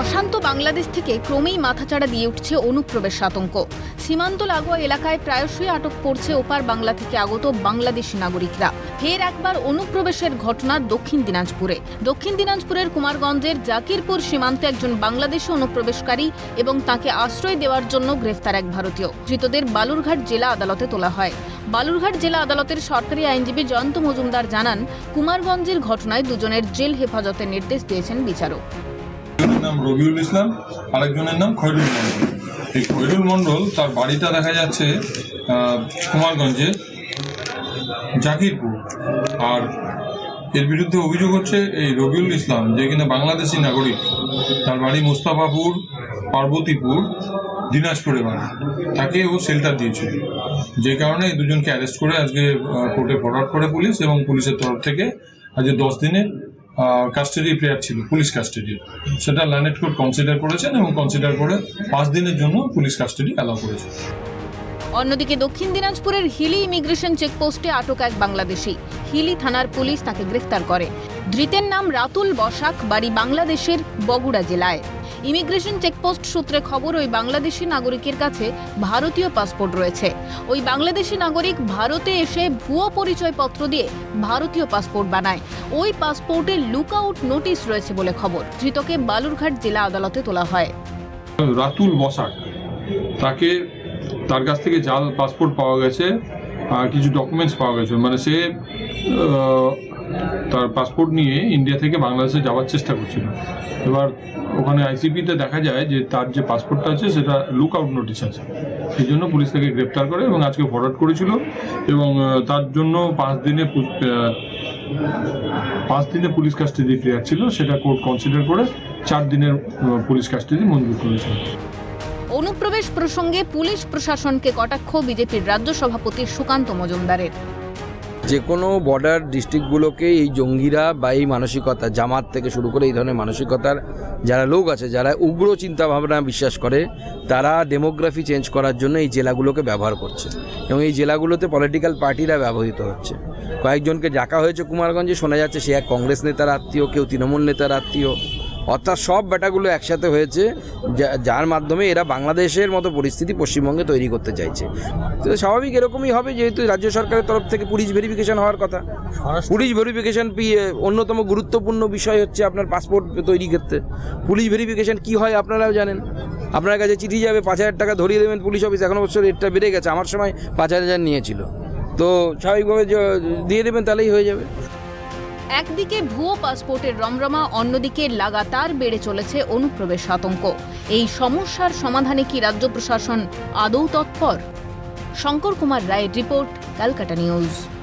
অশান্ত বাংলাদেশ থেকে ক্রমেই মাথাচাড়া দিয়ে উঠছে অনুপ্রবেশ আতঙ্ক। সীমান্ত লাগোয়া এলাকায় প্রায়শই আটক পড়ছে ওপার বাংলা থেকে আগত বাংলাদেশি নাগরিকরা। ফের একবার অনুপ্রবেশের ঘটনা দক্ষিণ দিনাজপুরে। দক্ষিণ দিনাজপুরের কুমারগঞ্জের জাকিরপুর সীমান্তে একজন বাংলাদেশি অনুপ্রবেশকারী এবং তাকে আশ্রয় দেওয়ার জন্য গ্রেফতার এক ভারতীয়। ধৃতদের বালুরঘাট জেলা আদালতে তোলা হয়। বালুরঘাট জেলা আদালতের সরকারি আইনজীবী জয়ন্ত মজুমদার জানান, কুমারগঞ্জের ঘটনায় দুজনের জেল হেফাজতের নির্দেশ দিয়েছেন বিচারক। নাম রবিউল ইসলাম, আরেকজনের নাম খৈরুল মণ্ডল। এই খৈরুল মণ্ডল তার বাড়িটা দেখা যাচ্ছে কুমারগঞ্জে, জাকিরপুর। আর এর বিরুদ্ধে অভিযোগ হচ্ছে এই রবিউল ইসলাম, যে কিনা বাংলাদেশি নাগরিক, তার বাড়ি মোস্তাফাপুর, পার্বতীপুর, দিনাজপুরে বাড়ি। তাকে ও শেল্টার দিয়েছিল যে কারণে এই দুজনকে অ্যারেস্ট করে আজকে কোর্টে ফরওয়ার্ড করে পুলিশ এবং পুলিশের তরফ থেকে আজকে দশ দিনের কাস্টাডি প্লেয়ার ছিল পুলিশ কাস্টাডি সেটা ল্যান্ডেড কোর্ট কনসিডার করেছেন এবং কনসিডার করে পাঁচ দিনের জন্য পুলিশ কাস্টাডি অ্যালাউ করেছে অন্যদিকে দক্ষিণ দিনাজপুরের হিলি ইমিগ্রেশন চেকপোস্টে আটক এক বাংলাদেশি। হিলি থানার পুলিশ তাকে গ্রেফতার করে। ধৃতের নাম রাতুল বসাক, বাড়ি বাংলাদেশের বগুড়া জেলায়। ইমিগ্রেশন চেকপোস্ট সূত্রে খবর, ওই বাংলাদেশি নাগরিকের কাছে ভারতীয় পাসপোর্ট রয়েছে। ওই বাংলাদেশি নাগরিক ভারতে এসে ভুয়ো পরিচয়পত্র দিয়ে ভারতীয় পাসপোর্ট বানায়। ওই পাসপোর্টে লুকআউট নোটিশ রয়েছে বলে খবর। ধৃতকে বালুরঘাট জেলা আদালতে তোলা হয়। রাতুল বসাক। তাকে, তার কাছ থেকে জাল, পাসপোর্ট পাওয়া গেছে, আর কিছু ডকুমেন্টস পাওয়া গেছে। মানে সে তার পাসপোর্ট নিয়ে ইন্ডিয়া থেকে বাংলাদেশে যাওয়ার চেষ্টা করছিল। এবার ওখানে আইসিপিতে দেখা যায় যে তার যে পাসপোর্টটা আছে, সেটা লুক আউট নোটিশ আছে। সেই জন্য পুলিশ তাকে গ্রেপ্তার করে এবং আজকে ফরওয়ার্ড করেছিল এবং তার জন্য পাঁচ দিনে পাঁচ দিনে পুলিশ কাস্টাডি ক্লিয়ার ছিল, সেটা কোর্ট কনসিডার করে চার দিনের পুলিশ কাস্টাডি মঞ্জুর করেছিল। অনুপ্রবেশ প্রসঙ্গে পুলিশ প্রশাসনকে কটাক্ষ বিজেপির রাজ্য সভাপতি সুকান্ত মজুমদারের। যে কোনো বর্ডার ডিস্ট্রিক্টগুলোকে এই জঙ্গিরা বা এই মানসিকতা, জামাত থেকে শুরু করে এই ধরনের মানসিকতার যারা লোক আছে, যারা উগ্র চিন্তা ভাবনা বিশ্বাস করে, তারা ডেমোগ্রাফি চেঞ্জ করার জন্য এই জেলাগুলোকে ব্যবহার করছে। এবং এই জেলাগুলোতে পলিটিক্যাল পার্টিরা ব্যবহৃত হচ্ছে। কয়েকজনকে ডাকা হয়েছে কুমারগঞ্জে, শোনা যাচ্ছে সে এক কংগ্রেস নেতার আত্মীয়, কেউ তৃণমূল নেতার আত্মীয়। অর্থাৎ সব ব্যাটাগুলো একসাথে হয়েছে যা- যার মাধ্যমে এরা বাংলাদেশের মতো পরিস্থিতি পশ্চিমবঙ্গে তৈরি করতে চাইছে। তো স্বাভাবিক এরকমই হবে যেহেতু রাজ্য সরকারের তরফ থেকে পুলিশ ভেরিফিকেশন হওয়ার কথা। পুলিশ ভেরিফিকেশন অন্যতম গুরুত্বপূর্ণ বিষয় হচ্ছে আপনার পাসপোর্ট তৈরি ক্ষেত্রে। পুলিশ ভেরিফিকেশন কি হয় আপনারাও জানেন। আপনার কাছে চিঠি যাবে পাঁচ হাজার টাকা ধরিয়ে দেবেন পুলিশ অফিস এখন অবশ্য রেটটা বেড়ে গেছে আমার সময় পাঁচ হাজার নিয়েছিল। তো স্বাভাবিকভাবে দিয়ে দেবেন তাহলেই হয়ে যাবে। একদিকে ভুয়ো পাসপোর্টের রমরমা, অন্যদিকে লাগাতার বেড়ে চলেছে অনুপ্রবেশ আতঙ্ক। এই সমস্যার সমাধানে কি রাজ্য প্রশাসন আদৌ তৎপর? শঙ্কর কুমার রায়ের রিপোর্ট, ক্যালকাটা নিউজ।